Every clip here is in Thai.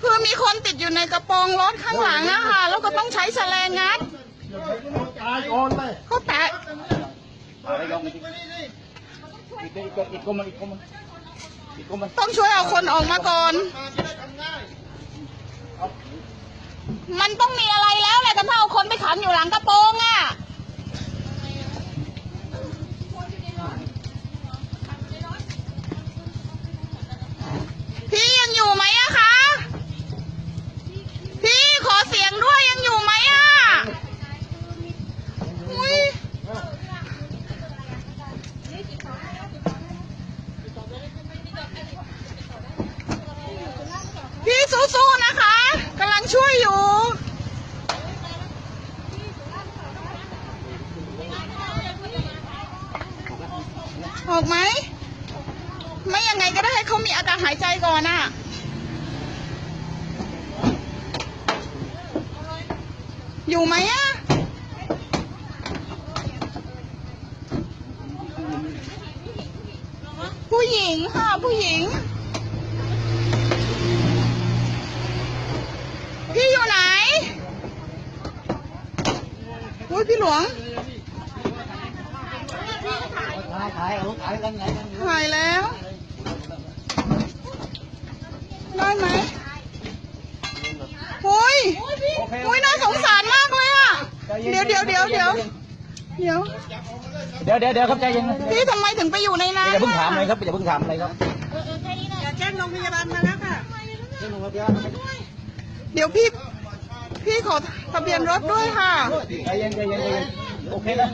คือมีคนติดอยู่ในกระโปรงรถข้างหลังอะค่ะ แล้วก็ต้องใช้แฉลงงัดตายก่อนเลยเขาแตะอะไรลองอีกต้องช่วยเอาคนออกมาก่อน มันต้องมีอะไรแล้วแหละแต่ถ้าเอาคนไปขังอยู่หลังกระโปรงอะพี่ยังอยู่ไหมอะคะ พี่ขอเสียงด้วยยังอยู่ไหมอะอุ๊ย พี่สู้ๆนะคะกำลังช่วยอยู่ ออกไหม ไม่ยังไงก็ได้ให้เขามีอาการหายใจก่อนอะอยู่ไหมอะ ผู้หญิงค่ะ ผู้หญิง พี่อยู่ไหนอุ้ยพี่หลวงถ่ายถ่ายเอาถ่ายกันไงกันหายแล้วได้ไหมอุ้ยโอเคอุ้ยน่าสงสารมากเลยอะ เดี๋ยวเดี๋ยวเดี๋ยวเดี๋ยว เดี๋ยวเดี๋ยวเดี๋ยวเดี๋ยวครับใจเย็นนะพี่ทำไมถึงไปอยู่ในน้ำอย่าเพิ่งถามอะเลยครับอย่าเพิ่งถามอะไรครับอย่าแจ้งโรงพยาบาลมาแล้วค่ะเรื่องของเดี๋ยวเดี๋ยวพี่พี่ขอทะเบียนรถด้วยค่ะใจเย็นใจเย็นใจเย็นโอเคนะ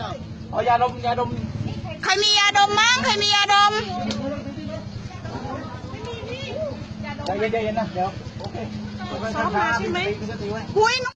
เอายาดมยาดมใครมียาดมมั้งใครมียาดมใจเย็นใจเย็นนะเดี๋ยวโอเคซ้อมมาใช่ไหมอุ้ยหนู